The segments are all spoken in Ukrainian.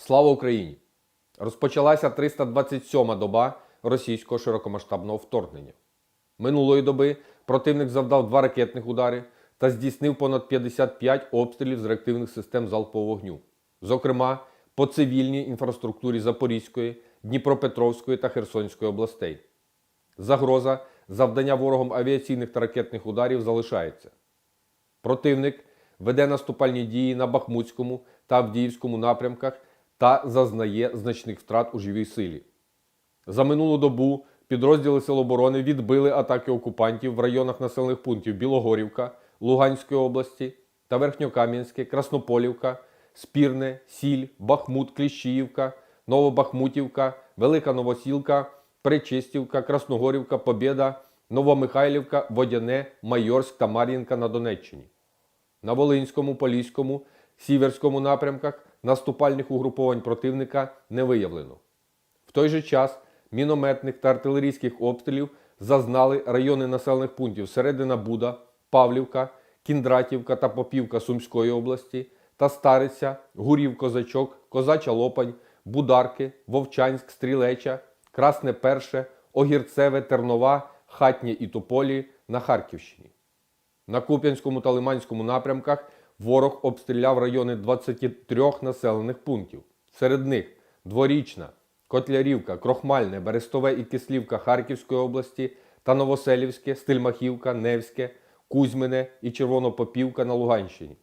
Слава Україні! Розпочалася 327-ма доба російського широкомасштабного вторгнення. Минулої доби противник завдав два ракетних удари та здійснив понад 55 обстрілів з реактивних систем залпового вогню, зокрема по цивільній інфраструктурі Запорізької, Дніпропетровської та Херсонської областей. Загроза завдання ворогом авіаційних та ракетних ударів залишається. Противник веде наступальні дії на Бахмутському та Авдіївському напрямках та зазнає значних втрат у живій силі. За минулу добу підрозділи Сил оборони відбили атаки окупантів в районах населених пунктів Білогорівка, Луганської області та Верхньокам'янське, Краснополівка, Спірне, Сіль, Бахмут, Кліщіївка, Новобахмутівка, Велика Новосілка, Причистівка, Красногорівка, Побєда, Новомихайлівка, Водяне, Майорськ та Мар'їнка на Донеччині. На Волинському, Поліському, Сіверському напрямках наступальних угруповань противника не виявлено. В той же час мінометних та артилерійських обстрілів зазнали райони населених пунктів Середина Буда, Павлівка, Кіндратівка та Попівка Сумської області та Стариця, Гурів Козачок, Козача Лопань, Бударки, Вовчанськ, Стрілеча, Красне Перше, Огірцеве, Тернова, Хатнє і Тополі на Харківщині. На Куп'янському та Лиманському напрямках ворог обстріляв райони 23 населених пунктів. Серед них Дворічна, Котлярівка, Крохмальне, Берестове і Кислівка Харківської області та Новоселівське, Стельмахівка, Невське, Кузьмине і Червонопопівка на Луганщині.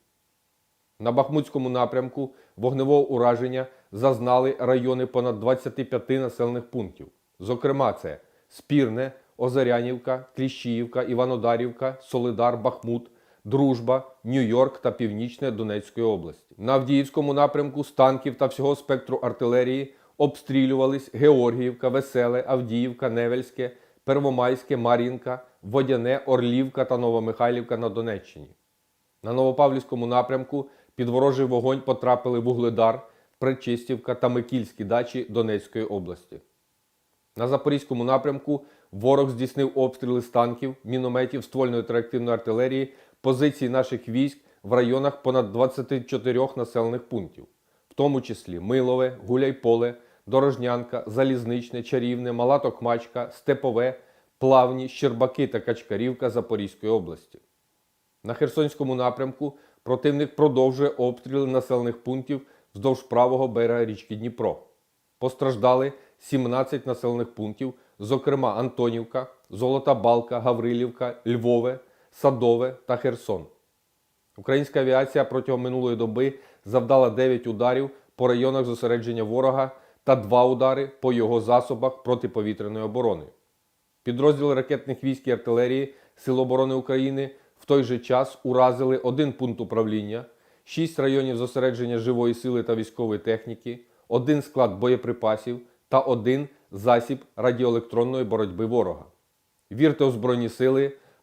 На Бахмутському напрямку вогневого ураження зазнали райони понад 25 населених пунктів. Зокрема, це Спірне, Озарянівка, Кліщіївка, Іванодарівка, Солидар, Бахмут, Дружба, Нью-Йорк та Північне Донецької області. На Авдіївському напрямку з танків та всього спектру артилерії обстрілювались Георгіївка, Веселе, Авдіївка, Невельське, Первомайське, Мар'їнка, Водяне, Орлівка та Новомихайлівка на Донеччині. На Новопавлівському напрямку під ворожий вогонь потрапили Вугледар, Причистівка та Микільські дачі Донецької області. На Запорізькому напрямку ворог здійснив обстріли з танків, мінометів, ствольної та артилерії, позицій наших військ в районах понад 24 населених пунктів, в тому числі Милове, Гуляйполе, Дорожнянка, Залізничне, Чарівне, Мала Токмачка, Степове, Плавні, Щербаки та Качкарівка Запорізької області. На Херсонському напрямку противник продовжує обстріли населених пунктів вздовж правого берега річки Дніпро. Постраждали 17 населених пунктів, зокрема Антонівка, Золота Балка, Гаврилівка, Львове, Садове та Херсон. Українська авіація протягом минулої доби завдала 9 ударів по районах зосередження ворога та 2 удари по його засобах протиповітряної оборони. Підрозділи ракетних військ і артилерії Сил оборони України в той же час уразили один пункт управління, 6 районів зосередження живої сили та військової техніки, один склад боєприпасів та один засіб радіоелектронної боротьби ворога. Вірте у Збройні Сили!